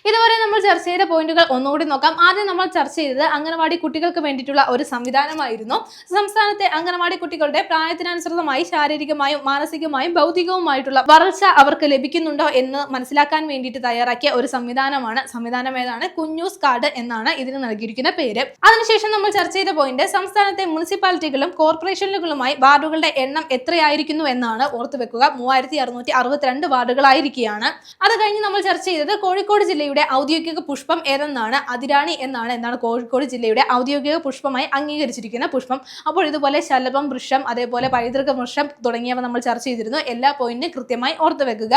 ഇതുവരെ നമ്മൾ ചർച്ച ചെയ്ത പോയിന്റുകൾ ഒന്നുകൂടി നോക്കാം. ആദ്യം നമ്മൾ ചർച്ച ചെയ്തത് അംഗനവാടി കുട്ടികൾക്ക് വേണ്ടിയിട്ടുള്ള ഒരു സംവിധാനമായിരുന്നു. സംസ്ഥാനത്തെ അംഗനവാടി കുട്ടികളുടെ പ്രായത്തിനനുസൃതമായി ശാരീരികമായും മാനസികമായും ഭൗതികവുമായിട്ടുള്ള വളർച്ച അവർക്ക് ലഭിക്കുന്നുണ്ടോ എന്ന് മനസ്സിലാക്കാൻ വേണ്ടിയിട്ട് തയ്യാറാക്കിയ ഒരു സംവിധാനമാണ്. സംവിധാനം ഏതാണ്? കുഞ്ഞൂസ് കാർഡ് എന്നാണ് ഇതിന് നൽകിയിരിക്കുന്ന പേര്. അതിനുശേഷം നമ്മൾ ചർച്ച ചെയ്ത പോയിന്റ് സംസ്ഥാനത്തെ മുനിസിപ്പാലിറ്റികളും കോർപ്പറേഷനുകളുമായി വാർഡുകളുടെ എണ്ണം എത്രയായിരിക്കുന്നു എന്നാണ് ഓർത്തു വെക്കുക. മൂവായിരത്തി അറുന്നൂറ്റി അറുപത്തിരണ്ട് വാർഡുകളായിരിക്കുകയാണ്. അത് കഴിഞ്ഞ് നമ്മൾ ചർച്ച ചെയ്തത് കോഴിക്കോട് ജില്ലയുടെ ഔദ്യോഗിക പുഷ്പം ഏതെന്നാണ്? അതിരാണി എന്നാണ് എന്താണ് കോഴിക്കോട് ജില്ലയുടെ ഔദ്യോഗിക പുഷ്പമായി അംഗീകരിച്ചിരിക്കുന്ന പുഷ്പം. അപ്പോൾ ഇതുപോലെ ശലഭം വൃക്ഷം അതേപോലെ പൈതൃക വൃക്ഷം തുടങ്ങിയവ നമ്മൾ ചർച്ച ചെയ്തിരുന്നു. എല്ലാ പോയിന്റും കൃത്യമായി ഓർത്തു വെക്കുക.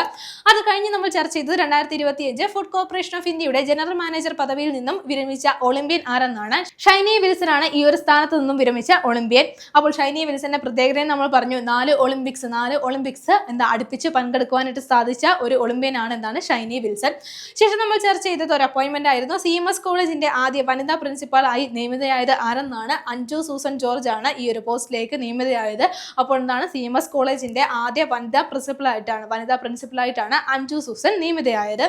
അത് കഴിഞ്ഞ് നമ്മൾ ചർച്ച ചെയ്തത് രണ്ടായിരത്തി ഇരുപത്തിയഞ്ച് ഫുഡ് കോർപ്പറേഷൻ ഓഫ് ഇന്ത്യയുടെ ജനറൽ മാനേജർ പദവിയിൽ നിന്നും വിരമിച്ച ഒളിമ്പ്യൻ ആരെന്നാണ്? ഷൈനി വിൽസൺ ആണ് ഈ ഒരു സ്ഥാനത്ത് നിന്നും വിരമിച്ച ഒളിമ്പ്യൻ. അപ്പോൾ ഷൈനി വിൽസന്റെ പ്രത്യേകതയും നമ്മൾ പറഞ്ഞു. നാല് ഒളിമ്പിക്സ് നാല് ഒളിമ്പിക്സ് എന്താ അടുപ്പിച്ച് പങ്കെടുക്കുവാനായിട്ട് സാധിച്ച ഒരു ഒളിമ്പ്യൻ ആണ് എന്താണ് ഷൈനി വിൽസൺ. ശേഷം നമ്മൾ ചർച്ച ചെയ്തത് ഒരു അപ്പോയിന്റ്മെന്റ് ആയിരുന്നു. സി എം എസ് കോളേജിന്റെ ആദ്യ വനിതാ പ്രിൻസിപ്പാളായി നിയമിതയായത് ആരെന്നാണ്? അഞ്ജു സൂസൻ ജോർജ് ആണ് ഈ ഒരു പോസ്റ്റിലേക്ക് നിയമിതയായത്. അപ്പോൾ എന്താണ്? സി എം എസ് കോളേജിന്റെ ആദ്യ വനിതാ പ്രിൻസിപ്പളായിട്ടാണ് വനിതാ പ്രിൻസിപ്പളായിട്ടാണ് അഞ്ജു സൂസൻ നിയമിതയായത്.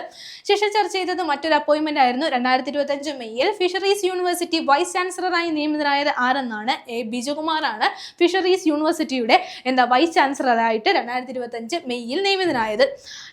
ശേഷം ചർച്ച ചെയ്തത് മറ്റൊരു അപ്പോയിന്റ്മെന്റ് ആയിരുന്നു. രണ്ടായിരത്തി ഇരുപത്തി അഞ്ച് മെയ്യിൽ ഫിഷറീസ് യൂണിവേഴ്സിറ്റി വൈസ് ചാൻസലറായി നിയമിതനായത് ആരെന്നാണ്? എ. ബിജുകുമാറാണ് ഫിഷറീസ് യൂണിവേഴ്സിറ്റിയുടെ എന്താ വൈസ് ചാൻസലറായിട്ട് രണ്ടായിരത്തി ഇരുപത്തി അഞ്ച് മെയ്യിൽ നിയമിതനായത്.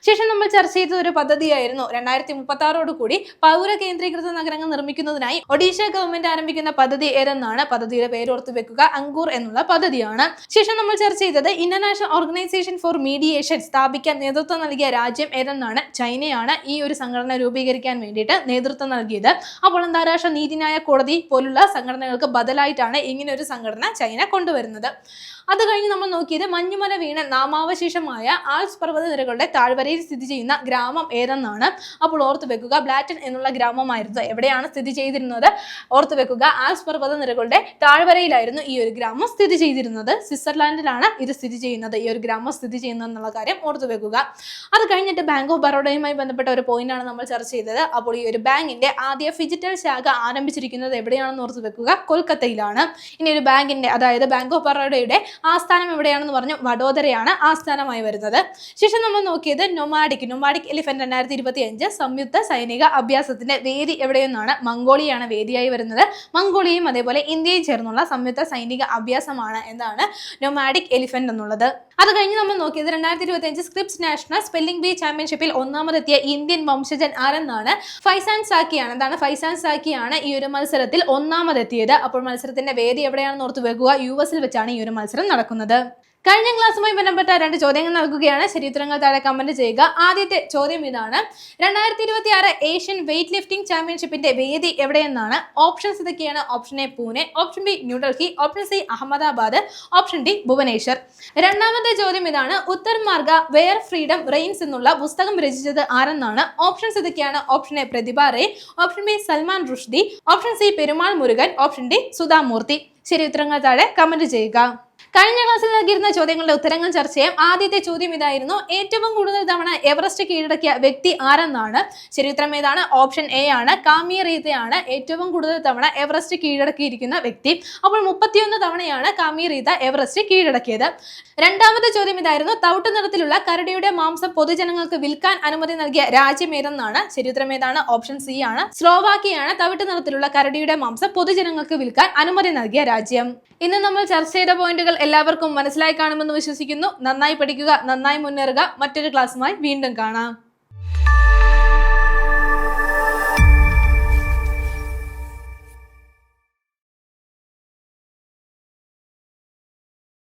ശേഷം നമ്മൾ ചർച്ച ചെയ്ത ഒരു പദ്ധതിയായിരുന്നു. രണ്ടായിരത്തി മുപ്പത്തി കൂടി പൗര കേന്ദ്രീകൃത നഗരങ്ങൾ നിർമ്മിക്കുന്നതിനായി ഒഡീഷ ഗവൺമെന്റ് ആരംഭിക്കുന്ന പദ്ധതി ഏതെന്നാണ് പദ്ധതിയുടെ പേര് ഓർത്ത് വെക്കുക അങ്കൂർ എന്നുള്ള പദ്ധതിയാണ്. ശേഷം നമ്മൾ ചർച്ച ചെയ്തത് ഇന്റർനാഷണൽ ഓർഗനൈസേഷൻ ഫോർ മീഡിയേഷൻ സ്ഥാപിക്കാൻ നേതൃത്വം നൽകിയ രാജ്യം ഏതെന്നാണ് ചൈനയാണ് ഈ ഒരു സംഘടന രൂപീകരിക്കാൻ വേണ്ടിയിട്ട് നേതൃത്വം നൽകിയത്. അപ്പോൾ അന്താരാഷ്ട്ര നീതിന്യായ കോടതി പോലുള്ള സംഘടനകൾക്ക് ബദലായിട്ടാണ് ഇങ്ങനെ ഒരു സംഘടന ചൈന കൊണ്ടുവരുന്നത്. അത് കഴിഞ്ഞ് നമ്മൾ നോക്കിയത് മഞ്ഞുമല വീണ നാമാവശേഷമായ ആൽസ് പർവതനിരകളുടെ താഴ്വരയിൽ സ്ഥിതി ചെയ്യുന്ന ഗ്രാമം ഏതെന്നാണ്? അപ്പോൾ ഓർത്ത് വെക്കുക ബ്ലാറ്റൻ എന്നുള്ള ഗ്രാമമായിരുന്നു. എവിടെയാണ് സ്ഥിതി ചെയ്തിരുന്നത്? ഓർത്ത് വെക്കുക ആൽസ് പർവതനിരകളുടെ താഴ്വരയിലായിരുന്നു ഈ ഒരു ഗ്രാമം സ്ഥിതി ചെയ്തിരുന്നത്. സ്വിറ്റ്സർലാൻഡിലാണ് ഇത് സ്ഥിതി ചെയ്യുന്നത് ഈ ഒരു ഗ്രാമം സ്ഥിതി ചെയ്യുന്നത് എന്നുള്ള കാര്യം ഓർത്ത് വെക്കുക. അത് കഴിഞ്ഞിട്ട് ബാങ്ക് ഓഫ് ബറോഡയുമായി ബന്ധപ്പെട്ട ഒരു പോയിന്റാണ് നമ്മൾ ചർച്ച ചെയ്തത്. അപ്പോൾ ഈ ഒരു ബാങ്കിന്റെ ആദ്യ ഫിജിറ്റൽ ശാഖ ആരംഭിച്ചിരിക്കുന്നത് എവിടെയാണെന്ന് ഓർത്ത് വെക്കുക? കൊൽക്കത്തയിലാണ്. ഇനി ഒരു ബാങ്കിന്റെ അതായത് ബാങ്ക് ഓഫ് ബറോഡയുടെ ആസ്ഥാനം എവിടെയാണെന്ന് പറഞ്ഞു വഡോദരയാണ് ആസ്ഥാനമായി വരുന്നത്. ശേഷം നമ്മൾ നോക്കിയത് നൊമാഡിക് നൊമാഡിക് എലിഫന്റ് രണ്ടായിരത്തി ഇരുപത്തി അഞ്ച് സംയുക്ത സൈനിക അഭ്യാസത്തിന്റെ വേദി എവിടെയെന്നാണ്? മംഗോളിയാണ് വേദിയായി വരുന്നത്. മംഗോളിയയും അതേപോലെ ഇന്ത്യയും ചേർന്നുള്ള സംയുക്ത സൈനിക അഭ്യാസമാണ് എന്നാണ് നൊമാഡിക് എലിഫന്റ് എന്നുള്ളത്. അത് കഴിഞ്ഞ് നമ്മൾ നോക്കിയത് രണ്ടായിരത്തി ഇരുപത്തി അഞ്ച് സ്ക്രിപ്സ് നാഷണൽ സ്പെല്ലിംഗ് ബി ചാമ്പ്യൻഷിപ്പിൽ ഒന്നാമതെത്തിയ ഇന്ത്യൻ വംശജൻ ആരെന്നാണ്? ഫൈസാൻ സാക്കിയാണ്. എന്താണ് ഫൈസാൻ സാക്കിയാണ് ഈ ഒരു മത്സരത്തിൽ ഒന്നാമതെത്തിയത്. അപ്പോൾ മത്സരത്തിന്റെ വേദി എവിടെയാണെന്ന് ഓർത്ത് വെക്കുക. യു എസിൽ വെച്ചാണ് ഈ ഒരു മത്സരം നടക്കുന്നത്. കഴിഞ്ഞ ക്ലാസ്സുമായി ബന്ധപ്പെട്ട രണ്ട് ചോദ്യങ്ങൾ നൽകുകയാണ്. ശരിയുത്തരങ്ങൾ താഴെ കമന്റ് ചെയ്യുക. ആദ്യത്തെ ചോദ്യം ഇതാണ്. രണ്ടായിരത്തി ഇരുപത്തി ആറ് ഏഷ്യൻ വെയിറ്റ് ലിഫ്റ്റിംഗ് ചാമ്പ്യൻഷിപ്പിന്റെ വേദി എവിടെയെന്നാണ്? ഓപ്ഷൻസ് ഇതൊക്കെയാണ്. Option A Pune option B New Delhi option C Ahmedabad option D Bhubaneswar. രണ്ടാമത്തെ ചോദ്യം ഇതാണ്. ഉത്തർ മാർഗ വെയർ ഫ്രീഡം റെയിൻസ് എന്നുള്ള പുസ്തകം രചിച്ചത് ആരെന്നാണ്? ഓപ്ഷൻസ് ഇതൊക്കെയാണ്. Option A Pratibha Ray option B Salman Rushdie option C Perumal Murugan option D Sudhamurthy. ശരി ഉത്തരങ്ങൾ താഴെ കമന്റ് ചെയ്യുക. കഴിഞ്ഞ ക്ലാസ്സിൽ നൽകിയിരുന്ന ചോദ്യങ്ങളുടെ ഉത്തരങ്ങൾ ചർച്ച ചെയ്യാം. ആദ്യത്തെ ചോദ്യം ഇതായിരുന്നു. ഏറ്റവും കൂടുതൽ തവണ എവറസ്റ്റ് കീഴടക്കിയ വ്യക്തി ആരെന്നാണ്? ശരി ഉത്തരം ഏതാണ്? ഓപ്ഷൻ എ ആണ്. കാമിയ റീതയാണ് ഏറ്റവും കൂടുതൽ തവണ എവറസ്റ്റ് കീഴടക്കിയിരിക്കുന്ന വ്യക്തി. അപ്പോൾ മുപ്പത്തിയൊന്ന് തവണയാണ് കാമിയ റീത എവറസ്റ്റ് കീഴടക്കിയത്. രണ്ടാമത്തെ ചോദ്യം ഇതായിരുന്നു. തവിട്ട് നിറത്തിലുള്ള കരടിയുടെ മാംസം പൊതുജനങ്ങൾക്ക് വിൽക്കാൻ അനുമതി നൽകിയ രാജ്യം ഏതെന്നാണ്? ശരിത്രം ഏതാണ്? ഓപ്ഷൻ സി ആണ്. സ്ലോവാക്കിയാണ് തവിട്ട് നിറത്തിലുള്ള കരടിയുടെ മാംസം പൊതുജനങ്ങൾക്ക് വിൽക്കാൻ അനുമതി നൽകിയ രാജ്യം. ഇന്ന് നമ്മൾ ചർച്ച ചെയ്ത പോയിന്റുകൾ എല്ലാവർക്കും മനസ്സിലായി കാണുമെന്ന് വിശ്വസിക്കുന്നു. നന്നായി പഠിക്കുക നന്നായി മുന്നേറുക. മറ്റൊരു ക്ലാസ്സുമായി വീണ്ടും കാണാം.